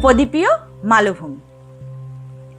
উপদ্বীপীয় মালভূমি।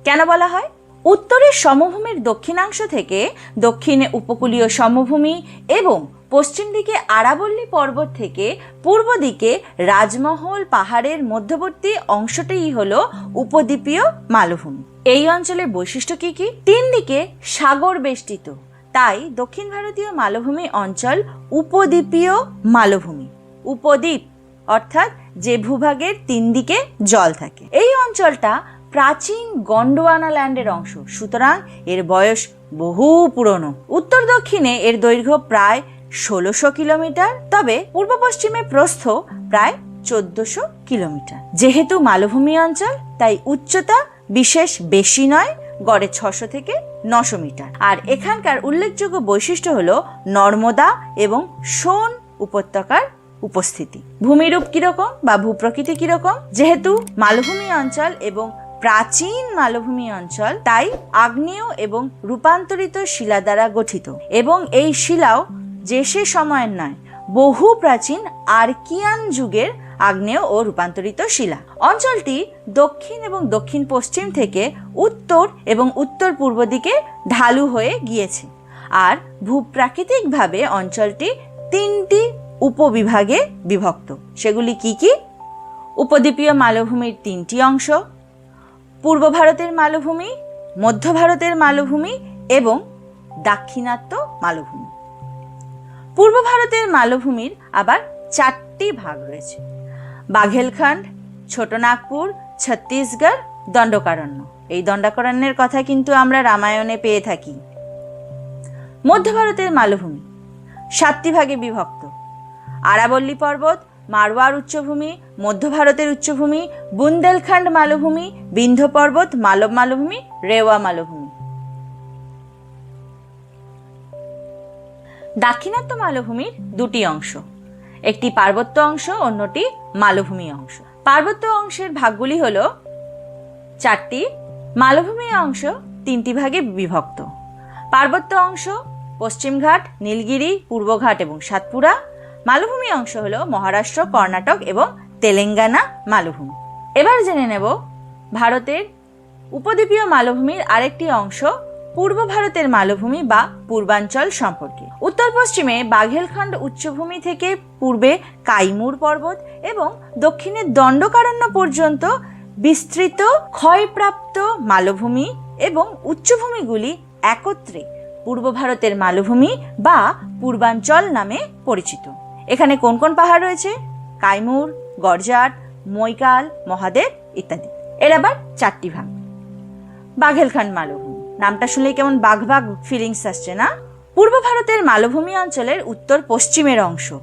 কেন বলা হয়? উত্তরের সমভূমির দক্ষিণাংশ থেকে দক্ষিণে উপকূলীয় সমভূমি এবং পশ্চিম দিকে আরাবল্লী পর্বত থেকে পূর্ব দিকে রাজমহল পাহাড়ের মধ্যবর্তী অংশটিই হল উপদ্বীপীয় মালভূমি। এই অঞ্চলের বৈশিষ্ট্য কি কি? তিন দিকে সাগর বেষ্টিত, তাই দক্ষিণ ভারতীয় মালভূমি অঞ্চল উপদ্বীপীয় মালভূমি। উপদ্বীপ অর্থাৎ যে ভূভাগের তিন দিকে জল থাকে। এই অঞ্চলটা প্রাচীন গন্ডোয়ানা ল্যান্ডের অংশ। সুতরাং এর বয়স বহু পুরনো। উত্তর দক্ষিণে এর দৈর্ঘ্য প্রায় ষোলোশো কিলোমিটার, তবে পূর্ব পশ্চিমে প্রস্থ প্রায় চোদ্দশো কিলোমিটার। যেহেতু মালভূমি অঞ্চল, তাই উচ্চতা বিশেষ বেশি নয়, গড়ে ছশো থেকে নশো মিটার। আর এখানকার উল্লেখযোগ্য বৈশিষ্ট্য হলো নর্মদা এবং সোন উপত্যকার উপস্থিতি। ভূমিরূপ কীরকম বা ভূপ্রকৃতি কীরকম? যেহেতু মালভূমি অঞ্চল এবং প্রাচীন মালভূমি অঞ্চল, তাই আগ্নেয় এবং রূপান্তরিত শিলা দ্বারা গঠিত। এবং এই শিলাও যে সে সময়ের নয়, বহু প্রাচীন আর্কিয়ান যুগের আগ্নেয় ও রূপান্তরিত শিলা। অঞ্চলটি দক্ষিণ এবং দক্ষিণ পশ্চিম থেকে উত্তর এবং উত্তর পূর্ব দিকে ঢালু হয়ে গিয়েছে। আর ভূপ্রাকৃতিকভাবে অঞ্চলটি তিনটি উপবিভাগে বিভক্ত। সেগুলি কি কি? উপদ্বীপীয় মালভূমির তিনটি অংশ, পূর্ব ভারতের মালভূমি, মধ্য ভারতের মালভূমি এবং দাক্ষিণাত্য মালভূমি। পূর্ব ভারতের মালভূমির আবার চারটি ভাগ রয়েছে। বাঘেলখণ্ড, ছোটনাগপুর, ছত্তিশগড়, দণ্ডকারণ্য। এই দণ্ডকারণ্যের কথা কিন্তু আমরা রামায়ণে পেয়ে থাকি। মধ্য ভারতের মালভূমি, সাতটি ভাগে বিভক্ত। আরাবল্লী পর্বত মারওয়ার উচ্চভূমি, মধ্য ভারতের উচ্চভূমি, বুন্দেলখণ্ড মালভূমি, বিন্ধ্য পর্বত, মালব মালভূমি, রেওয়া মালভূমি। দাক্ষিণাত্য মালভূমির দুটি অংশ। একটি পার্বত্য অংশ, অন্যটি মালভূমি অংশ। পার্বত্য অংশের ভাগগুলি হল চারটি, মালভূমি অংশ তিনটি ভাগে বিভক্ত। পার্বত্য অংশ, পশ্চিমঘাট, নীলগিরি, পূর্বঘাট এবং সাতপুরা মালভূমি অংশ হলো মহারাষ্ট্র, কর্ণাটক এবং তেলেঙ্গানা মালভূমি। এবার জেনে নেব ভারতের উপদ্বীপীয় মালভূমির আরেকটি অংশ, পূর্ব ভারতের মালভূমি বা পূর্বাঞ্চল সম্পর্কে। উত্তর পশ্চিমে বাঘেলখণ্ড উচ্চভূমি থেকে পূর্বে কাইমুর পর্বত এবং দক্ষিণে দণ্ডকারণ্য পর্যন্ত বিস্তৃত ক্ষয়প্রাপ্ত মালভূমি এবং উচ্চভূমিগুলি একত্রে পূর্ব ভারতের মালভূমি বা পূর্বাঞ্চল নামে পরিচিত। এখানে কোন কোন পাহাড় রয়েছে? কাইমুর গরজাট মৈকাল, মহাদেব ইত্যাদি। এর আবার চারটি ভাগ। বাঘেলখান মালভূমি। নামটা শুনলেই কেমন বাঘ বাঘ ফিলিংস আসছে না? পূর্ব ভারতের মালভূমি অঞ্চলের উত্তর পশ্চিমের অংশ।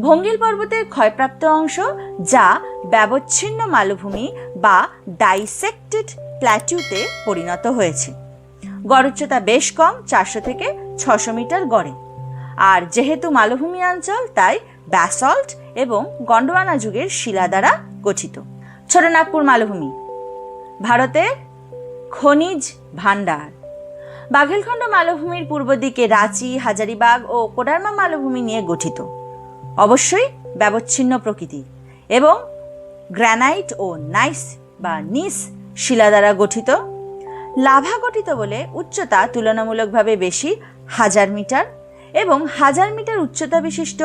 ভঙ্গিল পর্বতের ক্ষয়প্রাপ্ত অংশ যা ব্যবচ্ছিন্ন মালভূমি বা ডাইসেক্টেড প্ল্যাটিউতে পরিণত হয়েছে। গড় উচ্চতা বেশ কম, চারশো থেকে ছশো মিটার গড়ে। আর যেহেতু মালভূমি অঞ্চল, তাই ব্যাসল্ট এবং গন্ডোয়ানা যুগের শিলা দ্বারা গঠিত। ছোটনাগপুর মালভূমি, ভারতের খনিজ ভাণ্ডার। বাঘেলখণ্ড মালভূমির পূর্ব দিকে রাঁচি, হাজারিবাগ ও কোডারমা মালভূমি নিয়ে গঠিত। অবশ্যই ব্যবচ্ছিন্ন প্রকৃতি এবং গ্রানাইট ও নাইস বা নিস শিলা দ্বারা গঠিত। লাভা গঠিত বলে উচ্চতা তুলনামূলকভাবে বেশি হাজার মিটার এবং হাজার মিটার উচ্চতা বিশিষ্ট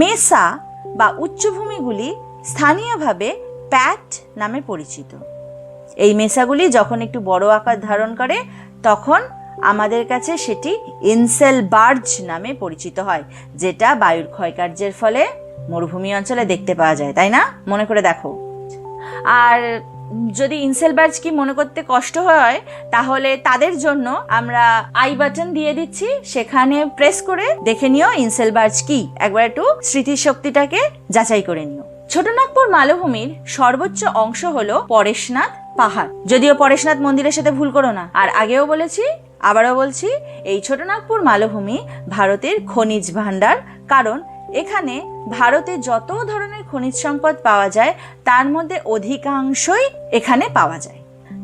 মেসা বা উচ্চভূমিগুলি স্থানীয়ভাবে প্যাট নামে পরিচিত। এই মেসাগুলি যখন একটু বড় আকার ধারণ করে, তখন আমাদের কাছে সেটি ইনসেল বার্জ নামে পরিচিত হয়, যেটা বায়ুর ক্ষয়কার্যের ফলে মরুভূমি অঞ্চলে দেখতে পাওয়া যায়, তাই না? মনে করে দেখো। আর যদি ইনসেল বার্জ কি মনে করতে কষ্ট হয়, তাহলে তাদের জন্য আমরা আই বাটন দিয়ে দিচ্ছি, সেখানে প্রেস করে দেখে নিও ইনসেল বার্জ কি। একবার একটু স্মৃতিশক্তিটাকে যাচাই করে নিও। ছোটনাগপুর মালভূমির সর্বোচ্চ অংশ হলো পরেশনাথ পাহাড়। যদিও পরেশনাথ মন্দিরের সাথে ভুল করো না। আর আগেও বলেছি, আবারও বলছি, এই ছোটনাগপুর মালভূমি ভারতের খনিজ ভাণ্ডার। কারণ এখানে ভারতে যত ধরনের খনিজ সম্পদ পাওয়া যায়, তার মধ্যে অধিকাংশই এখানে পাওয়া যায়।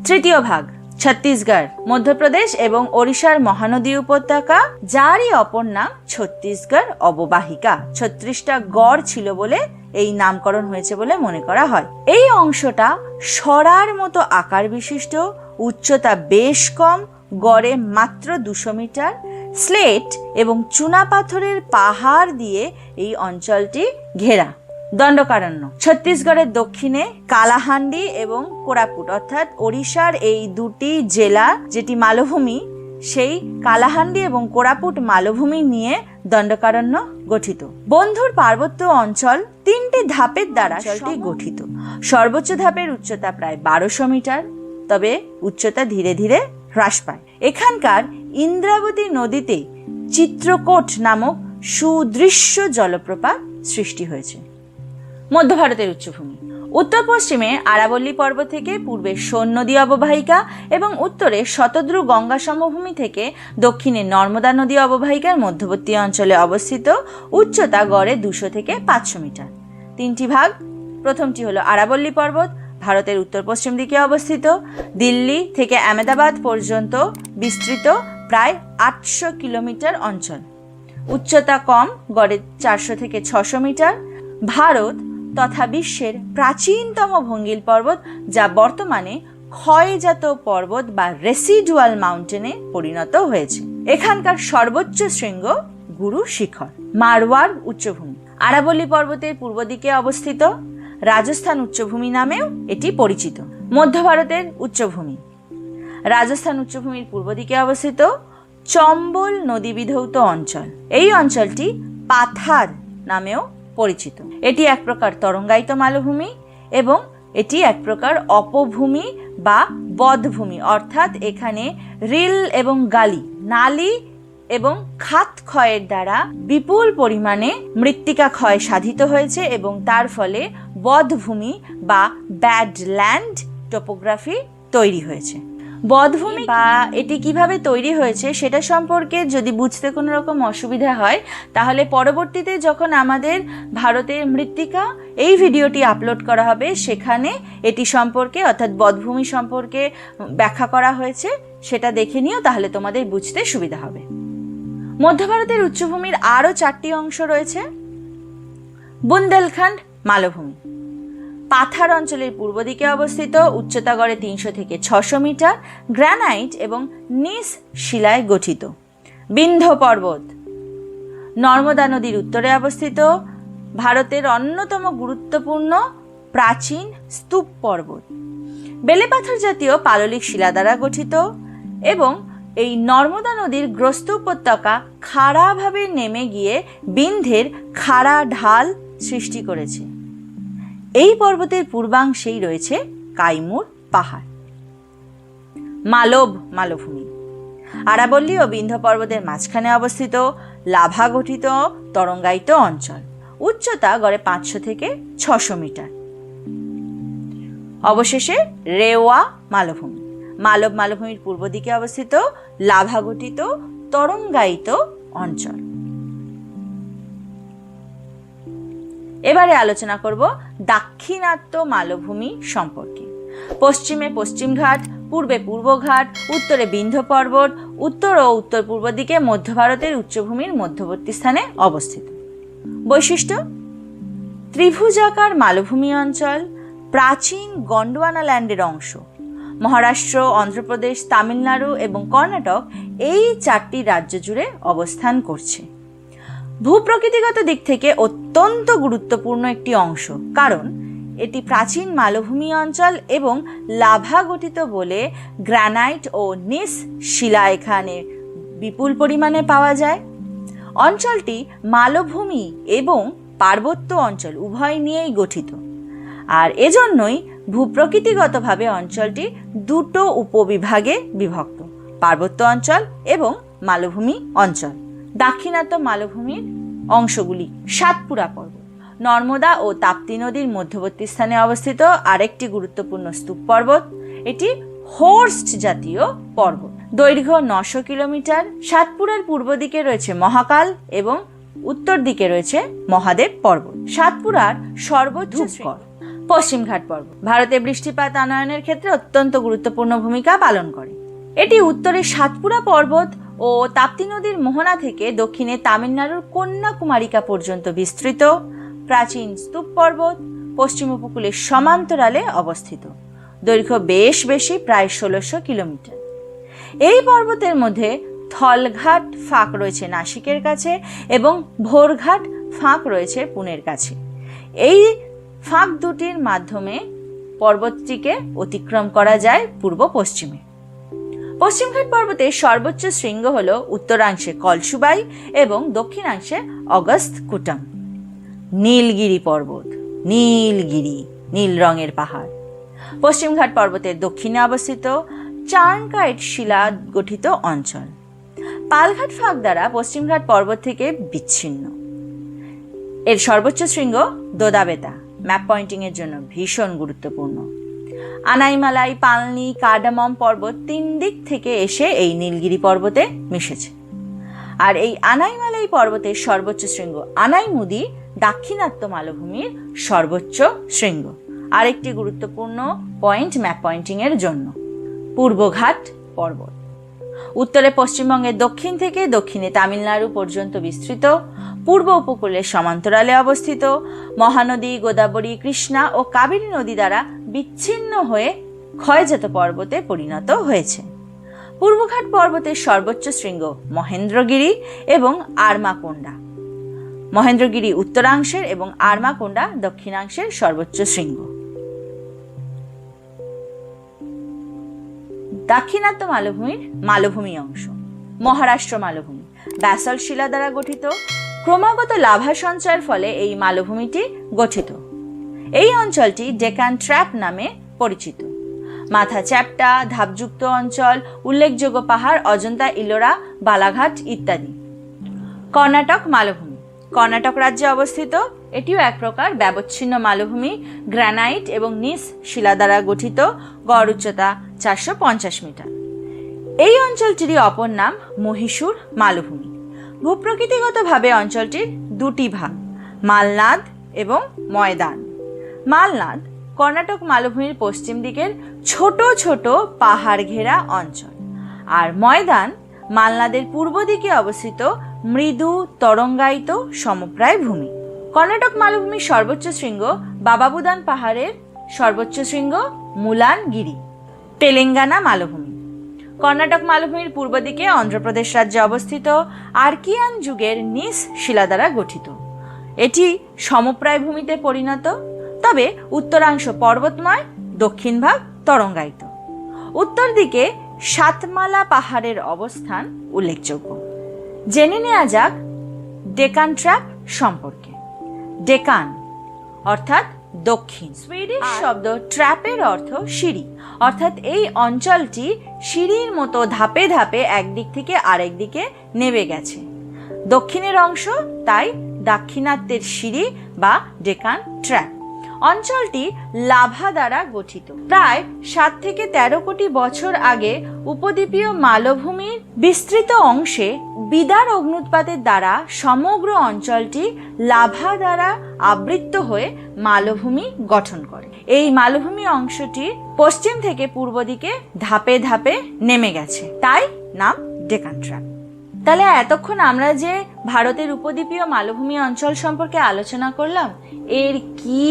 তৃতীয় ভাগ, ছত্তিশগড়, মধ্যপ্রদেশ এবং ওড়িশার মহানদী উপত্যকা, যারই অপর নাম ছত্তিশগড় অববাহিকা। ছত্রিশটা গড় ছিল বলে এই নামকরণ হয়েছে বলে মনে করা হয়। এই অংশটা সরার মতো আকার বিশিষ্ট, উচ্চতা বেশ কম, গড়ে মাত্র দুশো মিটার স্লেট এবং চুনাপাথরের পাহাড় দিয়ে এই অঞ্চলটি ঘেরা। দণ্ডকারণ্য। ছত্তিশগড়ের দক্ষিণে কালাহান্ডি এবং কোরাপুট, অর্থাৎ ওড়িশার এই দুটি জেলা যেটি মালভূমি, সেই কালাহান্ডি এবং কোরাপুট মালভূমি নিয়ে দণ্ডকারণ্য গঠিত। বন্ধুর পার্বত্য অঞ্চল তিনটি ধাপের দ্বারা অঞ্চলটি গঠিত। সর্বোচ্চ ধাপের উচ্চতা প্রায় বারোশো মিটার, তবে উচ্চতা ধীরে ধীরে হ্রাস পায়। এখানকার ইন্দ্রাবতী নদীতে চিত্রকোট নামক সুদৃশ্য জলপ্রপাত সৃষ্টি হয়েছে। মধ্য ভারতের উচ্চভূমি। উত্তর পশ্চিমে আরাবল্লী পর্বত থেকে পূর্বে সোন নদী অববাহিকা এবং উত্তরে শতদ্রু গঙ্গা সমভূমি থেকে দক্ষিণে নর্মদা নদী অববাহিকার মধ্যবর্তী অঞ্চলে অবস্থিত। উচ্চতা গড়ে দুশো থেকে পাঁচশো মিটার। তিনটি ভাগ। প্রথমটি হলো আরাবল্লী পর্বত, ভারতের উত্তর পশ্চিম দিকে অবস্থিত। দিল্লি থেকে আহমেদাবাদ পর্যন্ত বিস্তৃত। প্রায় আটশো কিলোমিটার অঞ্চল। উচ্চতা কম, গড়ে চারশো থেকে ছশো মিটার। ভারত তথা বিশ্বের প্রাচীনতম ভঙ্গিল পর্বত যা বর্তমানে ক্ষয়জাত পর্বত বা রেসিডুয়াল মাউন্টেনে পরিণত হয়েছে। এখানকার সর্বোচ্চ শৃঙ্গ গুরু শিখর, মারওয়ার উচ্চভূমি। আরাবল্লী পর্বতের পূর্ব দিকে অবস্থিত। রাজস্থান উচ্চভূমি নামেও এটি পরিচিত। মধ্য ভারতের উচ্চভূমি। রাজস্থান উচ্চভূমির পূর্ব দিকে অবস্থিত চম্বল নদী বিধৌত অঞ্চল। এই অঞ্চলটি পাথার নামেও পরিচিত। এটি এক প্রকার তরঙ্গায়িত মালভূমি এবং এটি এক প্রকার অপভূমি বা বধভূমি অর্থাৎ এখানে রিল এবং গালি, নালি এবং খাত ক্ষয়ের দ্বারা বিপুল পরিমাণে মৃত্তিকা ক্ষয় সাধিত হয়েছে এবং তার ফলে বধভূমি বা ব্যাড ল্যান্ড টোপোগ্রাফি তৈরি হয়েছে। বধভূমি বা এটি কীভাবে তৈরি হয়েছে সেটা সম্পর্কে যদি বুঝতে কোনো রকম অসুবিধা হয়, তাহলে পরবর্তীতে যখন আমাদের ভারতের মৃত্তিকা এই ভিডিওটি আপলোড করা হবে, সেখানে এটি সম্পর্কে অর্থাৎ বধভূমি সম্পর্কে ব্যাখ্যা করা হয়েছে, সেটা দেখে নিও, তাহলে তোমাদের বুঝতে সুবিধা হবে। মধ্য ভারতের উচ্চভূমির আরও চারটি অংশ রয়েছে। বুন্দেলখণ্ড মালভূমি। পাথার অঞ্চলের পূর্ব দিকে অবস্থিত উচ্চতা গড়ে তিনশো থেকে ছশো মিটার, গ্রানাইট এবং নিস শিলায় গঠিত। বিন্ধ্য পর্বত, নর্মদা নদীর উত্তরে অবস্থিত, ভারতের অন্যতম গুরুত্বপূর্ণ প্রাচীন স্তূপ পর্বত। বেলেপাথর জাতীয় পাললিক শিলা দ্বারা গঠিত এবং এই নর্মদা নদীর গ্রস্ত উপত্যকা খাড়াভাবে নেমে গিয়ে বিন্ধের খাড়া ঢাল সৃষ্টি করেছে। এই পর্বতের পূর্বাংশেই রয়েছে কাইমুর পাহাড়। মালব মালভূমি। আরাবল্লী ও বিন্ধ্য পর্বতের মাঝখানে অবস্থিত লাভা গঠিত তরঙ্গায়িত অঞ্চল। উচ্চতা গড়ে পাঁচশো থেকে ছশো মিটার। অবশেষে রেওয়া মালভূমি। মালব মালভূমির পূর্ব দিকে অবস্থিত লাভা গঠিত তরঙ্গায়িত অঞ্চল। এবারে আলোচনা করব দাক্ষিণাত্য মালভূমি সম্পর্কে। পশ্চিমে পশ্চিমঘাট, পূর্বে পূর্বঘাট, উত্তরে বিন্ধ্য পর্বত, উত্তর ও উত্তর পূর্ব দিকে মধ্য ভারতের উচ্চভূমির মধ্যবর্তী স্থানে অবস্থিত। বৈশিষ্ট্য? ত্রিভুজাকার মালভূমি অঞ্চল, প্রাচীন গন্ডওয়ানা ল্যান্ডের অংশ। মহারাষ্ট্র, অন্ধ্রপ্রদেশ, তামিলনাড়ু এবং কর্ণাটক এই চারটি রাজ্য জুড়ে অবস্থান করছে। ভূপ্রকৃতিগত দিক থেকে অত্যন্ত গুরুত্বপূর্ণ একটি অংশ। কারণ, এটি প্রাচীন মালভূমি অঞ্চল এবং লাভা গঠিত বলে গ্রানাইট ও নিস শিলা এখানে বিপুল পরিমাণে পাওয়া যায়। অঞ্চলটি মালভূমি এবং পার্বত্য অঞ্চল উভয় নিয়েই গঠিত। আর এজন্যই ভূপ্রকৃতিগতভাবে অঞ্চলটি দুটো উপবিভাগে বিভক্ত, পার্বত্য অঞ্চল এবং মালভূমি অঞ্চল। দাক্ষিণাত্য মালভূমির অংশগুলি সাতপুরা পর্বত। নর্মদা ও তাপ্তি নদীর মধ্যবর্তী স্থানে অবস্থিত আরেকটি গুরুত্বপূর্ণ স্তূপ পর্বত। এটি হোর্স্ট জাতীয় পর্বত। দৈর্ঘ্য নশো কিলোমিটার। সাতপুরার পূর্ব দিকে রয়েছে মহাকাল এবং উত্তর দিকে রয়েছে মহাদেব পর্বত। সাতপুরার সর্বোচ্চ পশ্চিমঘাট পর্বত। ভারতে বৃষ্টিপাত আনয়নের ক্ষেত্রে অত্যন্ত গুরুত্বপূর্ণ ভূমিকা পালন করে। এটি উত্তরে সাতপুরা পর্বত ও তাপ্তি নদীর মোহনা থেকে দক্ষিণে তামিলনাড়ুর কন্যাকুমারিকা পর্যন্ত বিস্তৃত। প্রাচীন স্তূপ পর্বত পশ্চিম উপকূলের সমান্তরালে অবস্থিত। দৈর্ঘ্য বেশ বেশি, প্রায় ষোলোশো কিলোমিটার। এই পর্বতের মধ্যে থলঘাট ফাঁক রয়েছে নাসিকের কাছে এবং ভোরঘাট ফাঁক রয়েছে পুনের কাছে। এই ফাঁক দুটির মাধ্যমে পর্বতটিকে অতিক্রম করা যায় পূর্ব পশ্চিমে। পশ্চিমঘাট পর্বতের সর্বোচ্চ শৃঙ্গ হল উত্তরাংশে কলসুবাই এবং দক্ষিণাংশে অগস্ত কুটম। নীলগিরি পর্বত, নীলগিরি, নীল রঙের পাহাড়। পশ্চিমঘাট পর্বতের দক্ষিণে অবস্থিত চার্নকাইট শিলা গঠিত অঞ্চল। পালঘাট ফাঁক দ্বারা পশ্চিমঘাট পর্বত থেকে বিচ্ছিন্ন। এর সর্বোচ্চ শৃঙ্গ দোদাবেতা, ম্যাপ পয়েন্টিং এর জন্য ভীষণ গুরুত্বপূর্ণ। আনাইমালাই, পালনি, কার্ডামম পর্বত তিন দিক থেকে এসে এই নীলগিরি পর্বতে মিশেছে। আর এই আনাইমালাই পর্বতের সর্বোচ্চ শৃঙ্গ আনাইমুদি দাক্ষিণাত্য মালভূমির সর্বোচ্চ শৃঙ্গ। আরেকটি গুরুত্বপূর্ণ পয়েন্ট ম্যাপ পয়েন্টিং এর জন্য, পূর্বঘাট পর্বত। উত্তরে পশ্চিমবঙ্গের দক্ষিণ থেকে দক্ষিণে তামিলনাড়ু পর্যন্ত বিস্তৃত, পূর্ব উপকূলের সমান্তরালে অবস্থিত, মহানদী, গোদাবরী, কৃষ্ণা ও কাবেরী নদী দ্বারা বিচ্ছিন্ন হয়ে ক্ষয়জাত পর্বতে পরিণত হয়েছে। পূর্বঘাট পর্বতের সর্বোচ্চ শৃঙ্গ মহেন্দ্রগিরি এবং আরমাকোন্ডা মহেন্দ্রগিরি উত্তরাংশের এবং আরমাকোন্ডা দক্ষিণাংশের সর্বোচ্চ শৃঙ্গ। দাক্ষিণাত্য মালভূমির মালভূমি অংশ। মহারাষ্ট্র মালভূমি। ব্যাসল শিলা দ্বারা গঠিত। ক্রমাগত লাভা সঞ্চয়ের ফলে এই মালভূমিটি গঠিত। এই অঞ্চলটি ডেকান ট্র্যাপ নামে পরিচিত। মাথা চ্যাপ্টা, ধাপযুক্ত অঞ্চল, উল্লেখযোগ্য পাহাড়, অজন্তা ইলোরা, বালাঘাট ইত্যাদি। কর্ণাটক মালভূমি। কর্ণাটক রাজ্যে অবস্থিত, এটিও এক প্রকার ব্যবচ্ছিন্ন মালভূমি, গ্রানাইট এবং নিস শিলা দ্বারা গঠিত, গড় উচ্চতা চারশো পঞ্চাশ মিটার। এই অঞ্চলটিরই অপর নাম মহীশূর মালভূমি। ভূপ্রকৃতিগতভাবে অঞ্চলটির দুটি ভাগ, মালনাদ এবং ময়দান। মালনাদ, কর্ণাটক মালভূমির পশ্চিম দিকের ছোট ছোট পাহাড় ঘেরা অঞ্চল। আর ময়দান মালনাদের পূর্ব দিকে অবস্থিত মৃদু তরঙ্গায়িত সমপ্রায় ভূমি। কর্ণাটক মালভূমির সর্বোচ্চ শৃঙ্গ বাবাবুদান পাহাড়ের সর্বোচ্চ শৃঙ্গ মুলানগিরি, তেলেঙ্গানা মালভূমি। কর্ণাটক মালভূমির পূর্ব দিকে অন্ধ্রপ্রদেশ রাজ্যে অবস্থিত আর্কিয়ান যুগের নিস শিলা দ্বারা গঠিত। এটি সমপ্রায় ভূমিতে পরিণত। তবে উত্তরাংশ পর্বতময় দক্ষিণ ভাগ তরঙ্গায়িত? উত্তর দিকে সাতমালা পাহাড়ের অবস্থান উল্লেখযোগ্য। জেনে নেওয়া যাক ডেকান ট্র্যাপ সম্পর্কে। ডেকান অর্থাৎ দক্ষিণ। সুইডিশ শব্দ ট্র্যাপের অর্থ সিঁড়ি। অর্থাৎ এই অঞ্চলটি সিঁড়ির মতো ধাপে ধাপে একদিক থেকে আরেক দিকে নেমে গেছে। দক্ষিণের অংশ তাই দাক্ষিণাত্যের সিঁড়ি বা ডেকান ট্র্যাপ। অঞ্চলটি লাভা দ্বারা গঠিত। প্রায় সাত থেকে তেরো কোটি বছর আগে উপদ্বীপীয় মালভূমির বিস্তৃত অংশে বিদার অগ্নুৎপাতের দ্বারা সমগ্র অঞ্চলটি লাভা দ্বারা আবৃত হয়ে মালভূমি গঠন করে। এই মালভূমি অংশটি পশ্চিম থেকে পূর্ব দিকে ধাপে ধাপে নেমে গেছে। তাই নাম ডেকান ট্র্যাপ তাহলে এতক্ষণ আমরা যে ভারতের উপদ্বীপীয় মালভূমি অঞ্চল সম্পর্কে আলোচনা করলাম, এর কি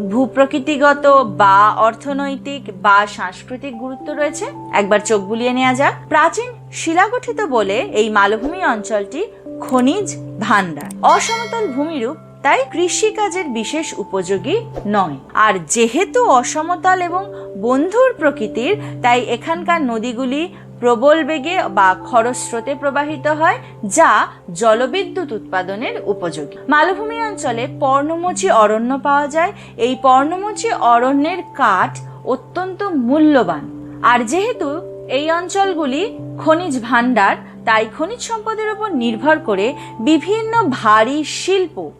ভূপ্রকৃতিগত বা অর্থনৈতিক বা সাংস্কৃতিক গুরুত্ব রয়েছে। একবার চোখ বুলিয়ে নেওয়া যাক। প্রাচীন শিলাগঠিত বলে এই মালভূমি অঞ্চলটি খনিজ ভান্ডার অসমতল ভূমিরূপ তাই কৃষিকাজের বিশেষ উপযোগী নয়। আর যেহেতু অসমতল এবং বন্ধুর প্রকৃতির, তাই এখানকার নদীগুলি প্রবল বেগে বা খরস্রোতে প্রবাহিত হয়, যা জলবিদ্যুৎ উৎপাদনের উপযোগী। মালভূমি অঞ্চলে পর্ণমোচী অরণ্য পাওয়া যায়। এই পর্ণমোচী অরণ্যের কাঠ অত্যন্ত মূল্যবান। আর যেহেতু এই অঞ্চলগুলি খনিজ ভাণ্ডার, তাই খনিজ সম্পদের উপর নির্ভর করে বিভিন্ন ভারী শিল্প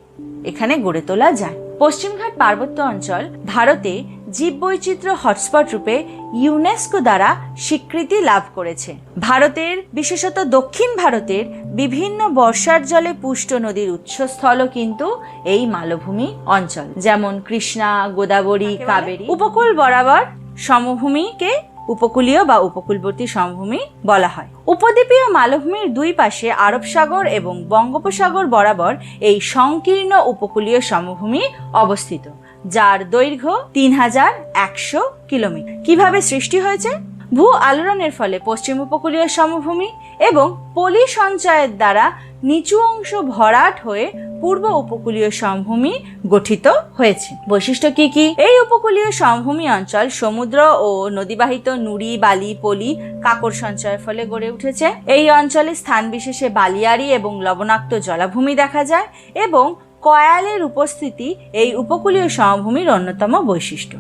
এখানে গড়ে তোলা যায়। পশ্চিমঘাট পার্বত্য অঞ্চল ভারতে জীববৈচিত্র্য হটস্পট রূপে ইউনেস্কো দ্বারা স্বীকৃতি লাভ করেছে। ভারতের বিশেষত দক্ষিণ ভারতের বিভিন্ন বর্ষার জলে পুষ্ট নদীর উৎসস্থলও কিন্তু এই মালভূমি অঞ্চল। যেমন কৃষ্ণা গোদাবরী কাবেরী। উপকূল বরাবর সমভূমিকে উপকূলীয় বা উপকূলবর্তী সমভূমি বলা হয়। উপদ্বীপীয় মালভূমির দুই পাশে আরব সাগর এবং বঙ্গোপসাগর বরাবর এই সংকীর্ণ উপকূলীয় সমভূমি অবস্থিত। যার দৈর্ঘ্য তিন হাজার একশো কিলোমিটার। কীভাবে সৃষ্টি হয়েছে? ভূ আলোড়নের ফলে পশ্চিম উপকূলীয় সমভূমি এবং পলি সঞ্চয়ের দ্বারা নিচু অংশ ভরাট হয়ে পূর্ব উপকূলীয় সমভূমি গঠিত হয়েছে। বৈশিষ্ট্য কি কি? এই উপকূলীয় সমভূমি অঞ্চল সমুদ্র ও নদীবাহিত নুড়ি, বালি, পলি কাকড় সঞ্চয়ের ফলে গড়ে উঠেছে। এই অঞ্চলে স্থান বিশেষে বালিয়ারি এবং লবণাক্ত জলাভূমি দেখা যায় এবং কয়ালের উপস্থিতি এই উপকূলীয় সমভূমির অন্যতম বৈশিষ্ট্য।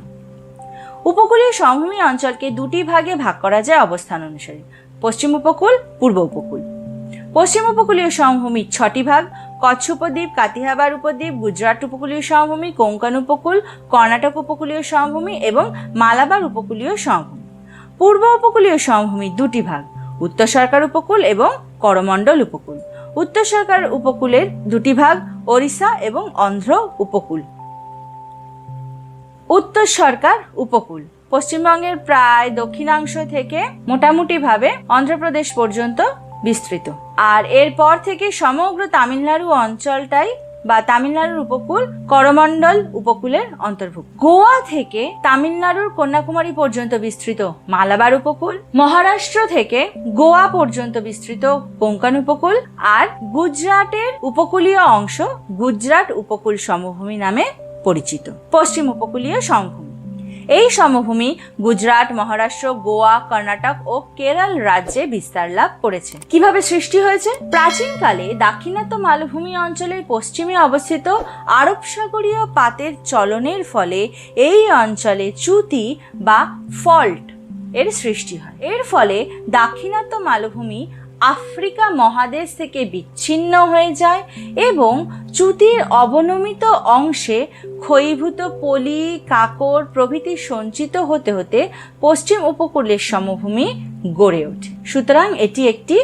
উপকূলীয় সমভূমি অঞ্চলকে দুটি ভাগে ভাগ করা যায় অবস্থান অনুসারে, পশ্চিম উপকূল, পূর্ব উপকূল। পশ্চিম উপকূলীয় সমভূমির ছটি ভাগ, কচ্ছ উপদ্বীপ, কাতিহাবার উপদ্বীপ, গুজরাট উপকূলীয় সমভূমি কোঙ্কণ উপকূল, কর্ণাটক উপকূলীয় সমভূমি এবং মালাবার উপকূলীয় সমভূমি। পূর্ব উপকূলীয় সমভূমির দুটি ভাগ, উত্তর সরকার উপকূল এবং করমণ্ডল উপকূল। উত্তর সরকার উপকূলের দুটি ভাগ, ওড়িশা এবং অন্ধ্র উপকূল। উত্তর সরকার উপকূল। পশ্চিমবঙ্গের প্রায় দক্ষিণাংশ থেকে মোটামুটিভাবে অন্ধ্রপ্রদেশ পর্যন্ত বিস্তৃত। আর এরপর থেকে সমগ্র তামিলনাড়ু অঞ্চলটাই বা তামিলনাড়ুর উপকূল করমণ্ডল উপকূলের অন্তর্ভুক্ত। গোয়া থেকে তামিলনাড়ুর কন্যাকুমারী পর্যন্ত বিস্তৃত মালাবার উপকূল, মহারাষ্ট্র থেকে গোয়া পর্যন্ত বিস্তৃত কোঙ্কান উপকূল, আর গুজরাটের উপকূলীয় অংশ গুজরাট উপকূল সমভূমি নামে পরিচিত। পশ্চিম উপকূলীয় সমভূমি এই সমভূমি গুজরাট, মহারাষ্ট্র, গোয়া, কর্ণাটক ও কেরল রাজ্যে বিস্তার লাভ করেছে। কীভাবে সৃষ্টি হয়েছে? প্রাচীনকালে দাক্ষিণাত্য মালভূমি অঞ্চলের পশ্চিমে অবস্থিত আরব সাগরীয় পাতের চলনের ফলে এই অঞ্চলে চ্যুতি বা ফল্ট এর সৃষ্টি হয়। এর ফলে দাক্ষিণাত্য মালভূমি আফ্রিকা মহাদেশ থেকে বিচ্ছিন্ন হয়ে যায় এবং চ্যুতির অবনমিত অংশে ক্ষয়ীভূত পলি, কাকর প্রভৃতি সঞ্চিত হতে হতে পশ্চিম উপকূলের সমভূমি গড়ে ওঠে। সুতরাং এটি একটি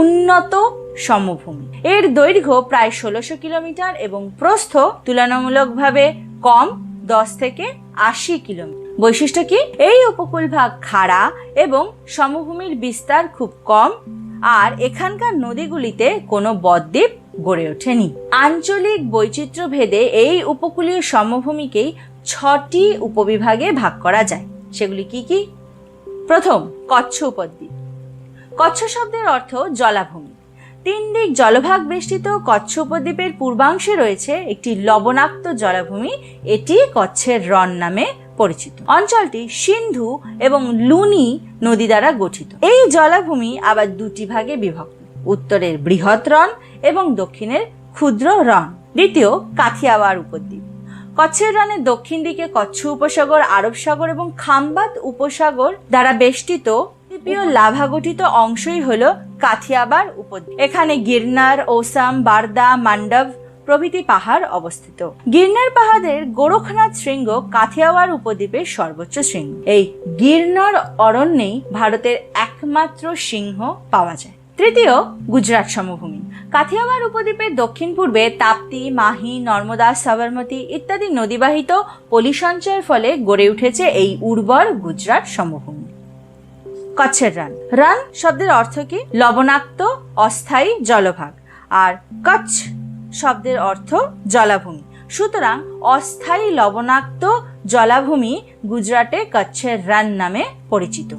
উন্নত সমভূমি। এর দৈর্ঘ্য প্রায় ষোলোশো কিলোমিটার এবং প্রস্থ তুলনামূলকভাবে কম, দশ থেকে আশি কিলোমিটার। বৈশিষ্ট্য কি? এই উপকূল ভাগ খাড়া এবং সমভূমির বিস্তার খুব কম আর এখানকার নদীগুলিতে কোনো বদ্বীপ গড়ে ওঠেনি। আঞ্চলিক বৈচিত্র্য ভেদে এই উপকূলীয় সমভূমিকেই ছটি উপবিভাগে ভাগ করা যায়। সেগুলি কি কি? প্রথম, কচ্ছ উপদ্বীপ। কচ্ছ শব্দের অর্থ জলাভূমি। তিন দিক জলভাগ বেষ্টিত কচ্ছ উপদ্বীপের পূর্বাংশে রয়েছে একটি লবণাক্ত জলাভূমি। এটি কচ্ছের রন নামে পরিচিত। অঞ্চলটি সিন্ধু এবং লুনি নদী দ্বারা গঠিত। এই জলাভূমি আবার দুটি ভাগে বিভক্ত, উত্তরের বৃহৎ রন এবং দক্ষিণের ক্ষুদ্র রন দ্বিতীয়, কাথিয়াওয়ার উপদ্বীপ। কচ্ছের রনের দক্ষিণ দিকে কচ্ছ উপসাগর, আরব সাগর এবং খাম্বাত উপসাগর দ্বারা বেষ্টিত লাভা গঠিত অংশই হল কাথিয়াবার উপদ্বীপ। এখানে গিরনার, ওসাম, বারদা, মান্ডব প্রভৃতি পাহাড় অবস্থিত। গিরনার পাহাড়ের গোরখনাথ শৃঙ্গ কাথিয়াওয়ার উপদ্বীপের সর্বোচ্চ শৃঙ্গ। এই গিরনার অরণ্যেই ভারতের একমাত্র সিংহ পাওয়া যায়। তৃতীয়, গুজরাট সমভূমি। কাথিয়াওয়ার উপদ্বীপের দক্ষিণ পূর্বে তাপ্তি, মাহি, নর্মদা, সাবরমতী ইত্যাদি নদীবাহিত পলি সঞ্চয়ের ফলে গড়ে উঠেছে এই উর্বর গুজরাট সমভূমি। কচ্ছের রান। রান শব্দের অর্থ কি? লবণাক্ত, অস্থায়ী জলভাগ। আর কচ্ছ শব্দের অর্থ জলাভূমি। সুতরাং অস্থায়ী লবণাক্ত জলাভূমি গুজরাটে কচ্ছের রান নামে পরিচিত।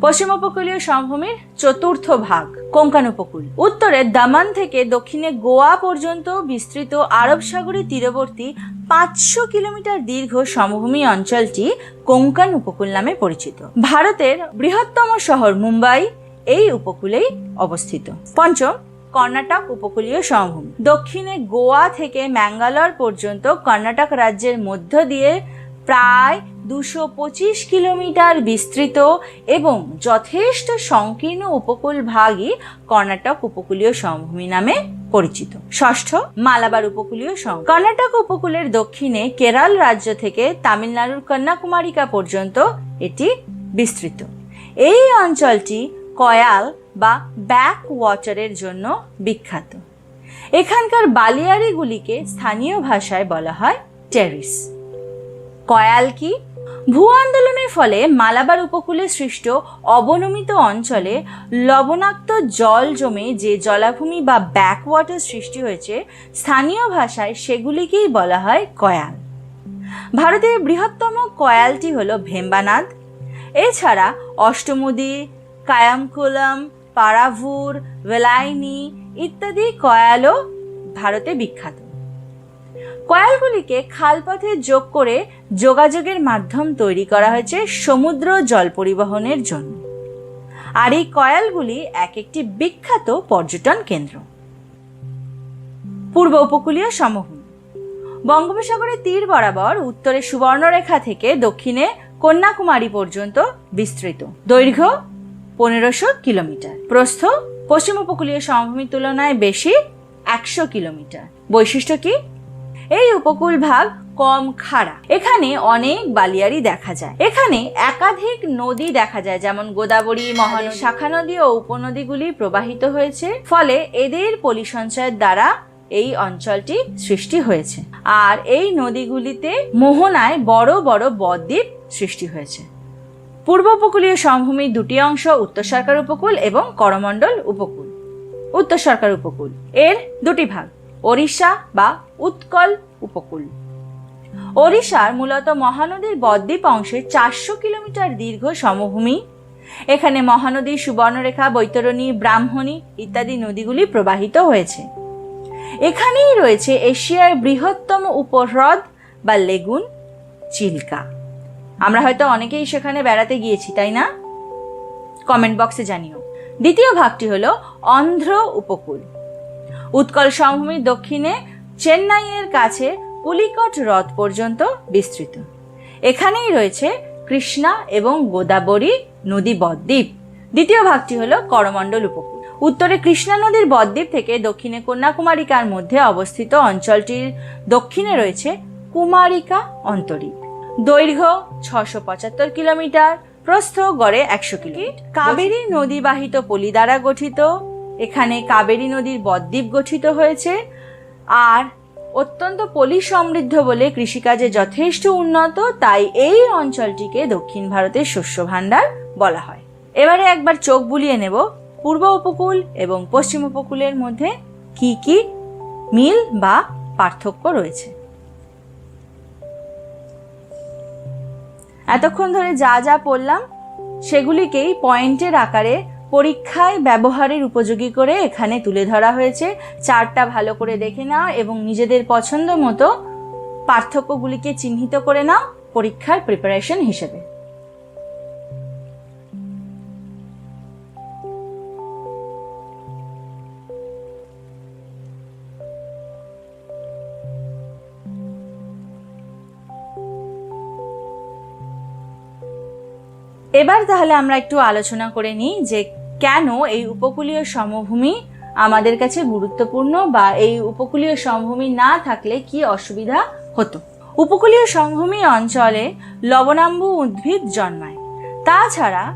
পশ্চিম উপকূলীয় সমভূমির চতুর্থ ভাগ, কোঙ্কান উপকূল। উত্তরে দামান থেকে দক্ষিণে গোয়া পর্যন্ত বিস্তৃত আরব সাগরের তীরবর্তী পাঁচশো কিলোমিটার দীর্ঘ সমভূমি অঞ্চলটি কোঙ্কান উপকূল নামে পরিচিত। ভারতের বৃহত্তম শহর মুম্বাই এই উপকূলেই অবস্থিত। পঞ্চম কর্ণাটক উপকূলীয় সমভূমি। দক্ষিণে গোয়া থেকে ম্যাঙ্গালোর পর্যন্ত কর্ণাটক রাজ্যের মধ্য দিয়ে প্রায় দুশো পঁচিশ কিলোমিটার বিস্তৃত এবং যথেষ্ট সংকীর্ণ উপকূল ভাগই কর্ণাটক উপকূলীয় সমভূমি নামে পরিচিত। ষষ্ঠ, মালাবার উপকূলীয় সংঘ কর্ণাটক উপকূলের দক্ষিণে কেরল রাজ্য থেকে তামিলনাড়ুর কন্যাকুমারিকা পর্যন্ত এটি বিস্তৃত। এই অঞ্চলটি কয়াল বা ব্যাক ওয়াটারের জন্য বিখ্যাত। এখানকার বালিয়াড়িগুলিকে স্থানীয় ভাষায় বলা হয় টেরিস কয়াল কি? ভূ আন্দোলনের ফলে মালাবার উপকূলে সৃষ্ট অবনমিত অঞ্চলে লবণাক্ত জল জমে যে জলাভূমি বা ব্যাকওয়াটার সৃষ্টি হয়েছে, স্থানীয় ভাষায় সেগুলিকেই বলা হয় কয়াল। ভারতের বৃহত্তম কয়ালটি হল ভেম্বানাদ। এছাড়া অষ্টমুদি, কায়ামকুলম পারাভুর, ভেলাইনি ইত্যাদি কয়ালও ভারতে বিখ্যাত। কয়ালগুলিকে খালপথে যোগ করে যোগাযোগের মাধ্যম তৈরি করা হয়েছে সমুদ্র জল পরিবহনের জন্য। আর এই কয়ালগুলি এক একটি বিখ্যাত পর্যটন কেন্দ্র। পূর্ব উপকূলীয় সমভূমি বঙ্গোপসাগরের তীর বরাবর উত্তরে সুবর্ণরেখা থেকে দক্ষিণে কন্যাকুমারী পর্যন্ত বিস্তৃত। দৈর্ঘ্য পনেরোশো কিলোমিটার। প্রস্থ পশ্চিম উপকূলীয় সমভূমির তুলনায় বেশি একশো কিলোমিটার। বৈশিষ্ট্য কি? এই উপকূল ভাগ কম খাড়া। এখানে অনেক বালিয়াড়ি দেখা যায়। এখানে একাধিক নদী দেখা যায় যেমন গোদাবরী মহানদী শাখা নদী ও উপনদীগুলি প্রবাহিত হয়েছে। ফলে এদের পলিসঞ্চয়ের দ্বারা এই অঞ্চলটি সৃষ্টি হয়েছে। আর এই নদীগুলিতে মোহনায় বড় বড় বদ্বীপ সৃষ্টি হয়েছে। পূর্ব উপকূলীয় সমভূমির দুটি অংশ, উত্তর সরকার উপকূল এবং করমণ্ডল উপকূল। উত্তর সরকার উপকূল, এর দুটি ভাগ, ওড়িশা বা উৎকল উপকূল। ওড়িশার মূলত মহানদীর বদ্বীপ অংশে চারশো কিলোমিটার দীর্ঘ সমভূমি। এখানে মহানদী সুবর্ণরেখা, বৈতরণী, ব্রাহ্মণী ইত্যাদি নদীগুলি প্রবাহিত হয়েছে। এখানেই রয়েছে এশিয়ার বৃহত্তম উপহ্রদ বা লেগুন, চিল্কা। আমরা হয়তো অনেকেই সেখানে বেড়াতে গিয়েছি, তাই না? কমেন্ট বক্সে জানিও। দ্বিতীয় ভাগটি হল অন্ধ্র উপকূল। উৎকল সমভূমির দক্ষিণে চেন্নাইয়ের কাছে পুলিকট হ্রদ পর্যন্ত বিস্তৃত। এখানেই রয়েছে কৃষ্ণা এবং গোদাবরী নদী বদ্বীপ। দ্বিতীয় ভাগটি হল করমণ্ডল উপকূল। উত্তরে কৃষ্ণা নদীর বদ্বীপ থেকে দক্ষিণে কন্যাকুমারিকার মধ্যে অবস্থিত অঞ্চলটির দক্ষিণে রয়েছে কুমারিকা অন্তরীপ দৈর্ঘ্য ছশো পঁচাত্তর কিলোমিটার প্রস্থ গড়ে একশো কিলোমিটার। কাবেরী নদীবাহিত পলি দ্বারা গঠিত। এখানে কাবেরী নদীর বদ্বীপ গঠিত হয়েছে। আর অত্যন্ত পলি সমৃদ্ধ বলে কৃষিকাজে যথেষ্ট উন্নত তাই এই অঞ্চলটিকে দক্ষিণ ভারতের শস্য ভাণ্ডার বলা হয়। এবারে একবার চোখ বুলিয়ে নেব। পূর্ব উপকূল এবং পশ্চিম উপকূলের মধ্যে কি কি মিল বা পার্থক্য রয়েছে? এতক্ষণ ধরে যা যা পড়লাম, সেগুলিকেই পয়েন্টের আকারে পরীক্ষায় ব্যবহারের উপযোগী করে এখানে তুলে ধরা হয়েছে। চারটা ভালো করে দেখে নাও এবং নিজেদের পছন্দ মতো পার্থক্যগুলিকে চিহ্নিত করে নাও পরীক্ষার প্রিপারেশন হিসেবে। এবার তাহলে আমরা একটু আলোচনা করে নিই যে কেন এই উপকূলীয় সমভূমি আমাদের কাছে গুরুত্বপূর্ণ বা এই উপকূলীয় সমভূমি না থাকলে কি অসুবিধা হতো? উপকূলীয় সমভূমি অঞ্চলে লবণাম্বু উদ্ভিদ জন্মায়। তাছাড়া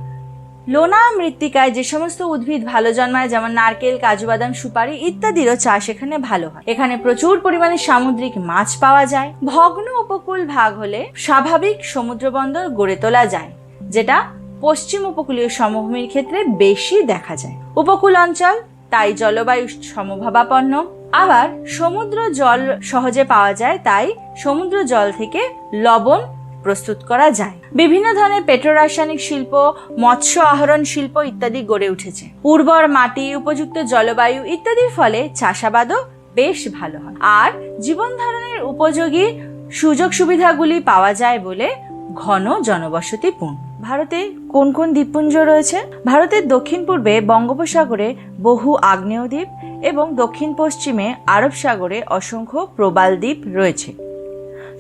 লোনা মৃত্তিকায় যে সমস্ত উদ্ভিদ ভালো জন্মায়, যেমন নারকেল কাজু বাদাম সুপারি ইত্যাদিরও চাষ এখানে ভালো হয়। এখানে প্রচুর পরিমাণে সামুদ্রিক মাছ পাওয়া যায়। ভগ্ন উপকূল ভাগ হলে স্বাভাবিক সমুদ্র বন্দর গড়ে তোলা যায়। যেটা পশ্চিম উপকূলীয় সমভূমির ক্ষেত্রে বেশি দেখা যায়। উপকূল অঞ্চল, তাই জলবায়ু সমভাবাপন্ন। আবার সমুদ্র জল সহজে পাওয়া যায়, তাই সমুদ্র জল থেকে লবণ প্রস্তুত করা যায়। বিভিন্ন ধরনের পেট্রোরাসায়নিক শিল্প, মৎস্য আহরণ শিল্প ইত্যাদি গড়ে উঠেছে। উর্বর মাটি, উপযুক্ত জলবায়ু ইত্যাদির ফলে চাষাবাদও বেশ ভালো হয়। আর জীবন ধারণের উপযোগী সুযোগ সুবিধাগুলি পাওয়া যায় বলে ঘন জনবসতিপূর্ণ। ভারতে কোন কোন দ্বীপপুঞ্জ রয়েছে? ভারতের দক্ষিণ পূর্বে বঙ্গোপসাগরে বহু আগ্নেয় দ্বীপ এবং দক্ষিণ পশ্চিমে আরব সাগরে অসংখ্য প্রবাল দ্বীপ রয়েছে।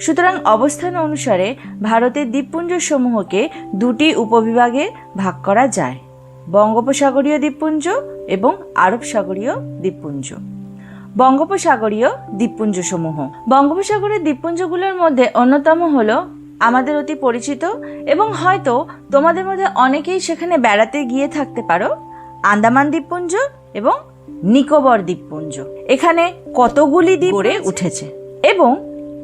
সুতরাং অবস্থান অনুসারে ভারতের দ্বীপপুঞ্জ সমূহকে দুটি উপবিভাগে ভাগ করা যায়, বঙ্গোপসাগরীয় দ্বীপপুঞ্জ এবং আরব সাগরীয় দ্বীপপুঞ্জ। বঙ্গোপসাগরীয় দ্বীপপুঞ্জসমূহ। বঙ্গোপসাগরের দ্বীপপুঞ্জগুলোর মধ্যে অন্যতম হলো আমাদের অতি পরিচিত এবং হয়তো তোমাদের মধ্যে অনেকেই সেখানে বেড়াতে গিয়ে থাকতে পারো। আন্দামান দ্বীপপুঞ্জ এবং নিকোবর দ্বীপপুঞ্জ। এখানে কতগুলি দ্বীপ গড়ে উঠেছে এবং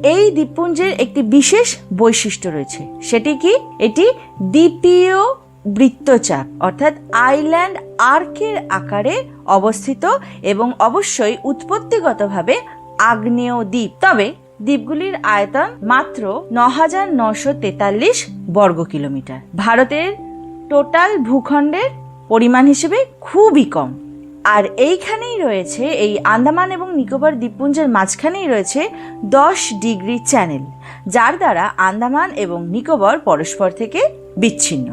এই দ্বীপপুঞ্জের একটি বিশেষ বৈশিষ্ট্য রয়েছে। সেটি কি? এটি দ্বীপীয় বৃত্তচাপ, অর্থাৎ আইল্যান্ড আর্কের আকারে অবস্থিত এবং অবশ্যই উৎপত্তিগতভাবে আগ্নেয় দ্বীপ। তবে দ্বীপগুলির আয়তন মাত্র ন হাজার নশো তেতাল্লিশ বর্গ কিলোমিটার। ভারতের টোটাল ভূখণ্ডের পরিমাণ হিসেবে খুবই কম। আর এইখানেই রয়েছে, এই আন্দামান এবং নিকোবর দ্বীপপুঞ্জের মাঝখানেই রয়েছে দশ ডিগ্রি চ্যানেল, যার দ্বারা আন্দামান এবং নিকোবর পরস্পর থেকে বিচ্ছিন্ন।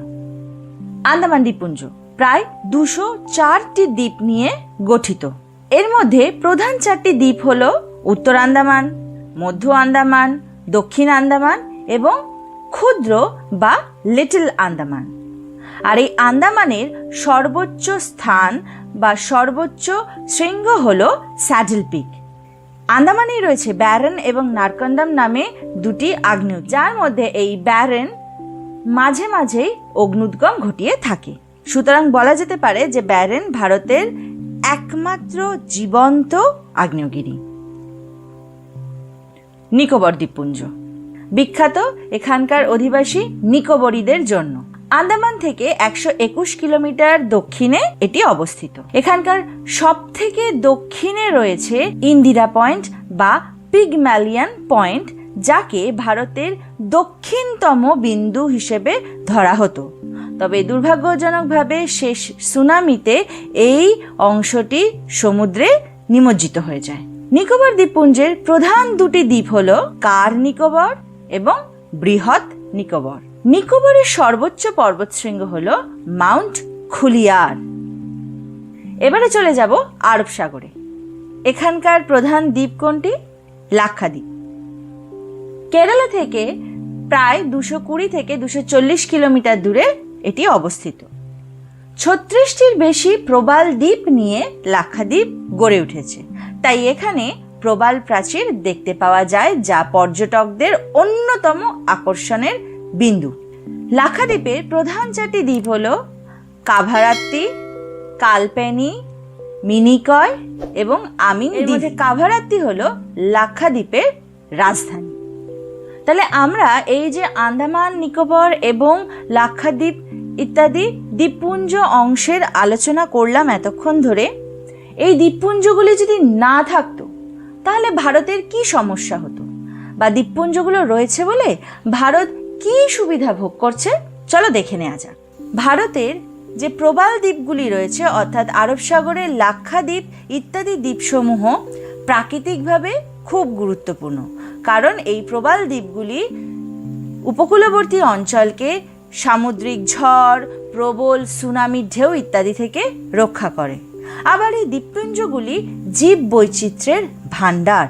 আন্দামান দ্বীপপুঞ্জ প্রায় দুশো চারটি দ্বীপ নিয়ে গঠিত। এর মধ্যে প্রধান চারটি দ্বীপ হল উত্তর আন্দামান মধ্য আন্দামান, দক্ষিণ আন্দামান এবং ক্ষুদ্র বা লিটল আন্দামান। আর এই আন্দামানের সর্বোচ্চ স্থান বা সর্বোচ্চ শৃঙ্গ হল স্যাডেল পিক। আন্দামানেই রয়েছে ব্যারেন এবং নারকন্দাম নামে দুটি আগ্নেয়, যার মধ্যে এই ব্যারেন মাঝে মাঝেই অগ্নুদ্গম ঘটিয়ে থাকে। সুতরাং বলা যেতে পারে যে ব্যারেন ভারতের একমাত্র জীবন্ত আগ্নেয়গিরি। নিকোবর দ্বীপপুঞ্জ। বিখ্যাত এখানকার অধিবাসী নিকোবরীদের জন্য। আন্দামান থেকে একশো একুশ কিলোমিটার দক্ষিণে এটি অবস্থিত। এখানকার সব থেকে দক্ষিণে রয়েছে ইন্দিরা পয়েন্ট বা পিগম্যালিয়ান পয়েন্ট, যাকে ভারতের দক্ষিণতম বিন্দু হিসেবে ধরা হতো। তবে দুর্ভাগ্যজনকভাবে শেষ সুনামিতে এই অংশটি সমুদ্রে নিমজ্জিত হয়ে যায়। নিকোবর দ্বীপপুঞ্জের প্রধান দুটি দ্বীপ হল কার নিকোবর এবং বৃহৎ নিকোবর। নিকোবরের সর্বোচ্চ পর্বতশৃঙ্গ হল মাউন্ট খুলিয়ার। এবারে চলে যাব আরব সাগরে। এখানকার প্রধান দ্বীপ কোনটি? লাক্ষাদ্বীপ। কেরালা থেকে প্রায় দুশো কুড়ি থেকে দুশো চল্লিশ কিলোমিটার দূরে এটি অবস্থিত। ছত্রিশটির বেশি প্রবাল দ্বীপ নিয়ে লাক্ষাদ্বীপ গড়ে উঠেছে। তাই এখানে প্রবাল প্রাচীর দেখতে পাওয়া যায় যা পর্যটকদের অন্যতম আকর্ষণের বিন্দু। লাক্ষাদ্বীপের প্রধান চারটি দ্বীপ হল কাভারাত্তি কালপেনি মিনিকয় এবং আমিন মধ্যে কাভারাত্তি হল লাক্ষাদ্বীপের রাজধানী। তাহলে আমরা এই যে আন্দামান নিকোবর এবং লাক্ষাদ্বীপ ইত্যাদি দ্বীপপুঞ্জ অংশের আলোচনা করলাম এতক্ষণ ধরে। এই দ্বীপপুঞ্জগুলি যদি না থাকতো, তাহলে ভারতের কি সমস্যা হতো? বা দ্বীপপুঞ্জগুলো রয়েছে বলে ভারত কি সুবিধা ভোগ করছে? চলো দেখে নেওয়া যাক। ভারতের যে প্রবাল দ্বীপগুলি রয়েছে, অর্থাৎ আরব সাগরের লাক্ষাদ্বীপ ইত্যাদি দ্বীপসমূহ প্রাকৃতিকভাবে খুব গুরুত্বপূর্ণ। কারণ এই প্রবাল দ্বীপগুলি উপকূলবর্তী অঞ্চলকে সামুদ্রিক ঝড়, প্রবল সুনামির ঢেউ ইত্যাদি থেকে রক্ষা করে। আবার এই দ্বীপপুঞ্জগুলি জীব বৈচিত্র্যের ভাণ্ডার।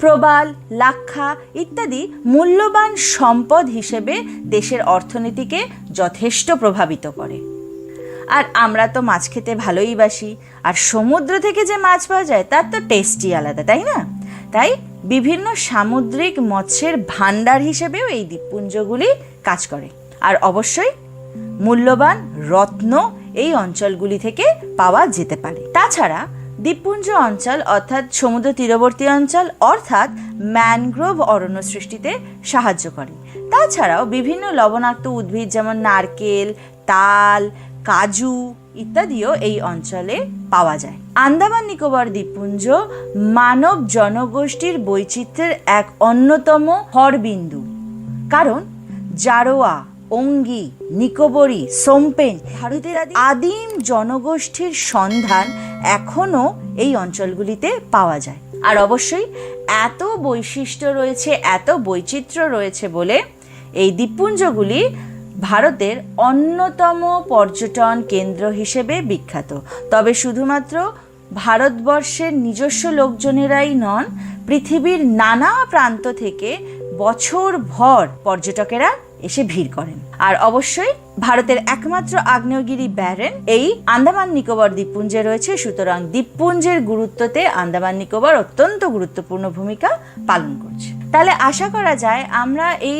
প্রবাল, লাক্ষা ইত্যাদি মূল্যবান সম্পদ হিসেবে দেশের অর্থনীতিকে যথেষ্ট প্রভাবিত করে। আর আমরা তো মাছ খেতে ভালোই বাসি, আর সমুদ্র থেকে যে মাছ পাওয়া যায়, তার তো টেস্টই আলাদা, তাই না? তাই বিভিন্ন সামুদ্রিক মৎস্যের ভাণ্ডার হিসেবেও এই দ্বীপপুঞ্জগুলি কাজ করে। আর অবশ্যই মূল্যবান রত্ন এই অঞ্চলগুলি থেকে পাওয়া যেতে পারে। তাছাড়া দ্বীপপুঞ্জ অঞ্চল অর্থাৎ সমুদ্র তীরবর্তী অঞ্চল অর্থাৎ ম্যানগ্রোভ অরণ্য সৃষ্টিতে সাহায্য করে। তাছাড়াও বিভিন্ন লবণাক্ত উদ্ভিদ যেমন নারকেল, তাল, কাজু ইত্যাদিও এই অঞ্চলে পাওয়া যায়। আন্দামান নিকোবর দ্বীপপুঞ্জ মানব জনগোষ্ঠীর বৈচিত্র্যের এক অন্যতম হরবিন্দু। কারণ জারোয়া অঙ্গি, নিকোবরি, সোমপেন ভারতের আদিম জনগোষ্ঠীর সন্ধান এখনও এই অঞ্চলগুলিতে পাওয়া যায়। আর অবশ্যই এত বৈশিষ্ট্য রয়েছে, এত বৈচিত্র্য রয়েছে বলে এই দ্বীপপুঞ্জগুলি ভারতের অন্যতম পর্যটন কেন্দ্র হিসেবে বিখ্যাত। তবে শুধুমাত্র ভারতবর্ষের নিজস্ব লোকজনেরাই নন, পৃথিবীর নানা প্রান্ত থেকে বছর ভর পর্যটকেরা এসে ভিড় করেন। আর অবশ্যই ভারতের একমাত্র আগ্নেয়গিরি ব্যারেন, এই আন্দামান নিকোবর দ্বীপপুঞ্জে রয়েছে। সুতরাং দ্বীপপুঞ্জের গুরুত্বতে আন্দামান নিকোবর অত্যন্ত গুরুত্বপূর্ণ ভূমিকা পালন করছে। তাহলে আশা করা যায় আমরা এই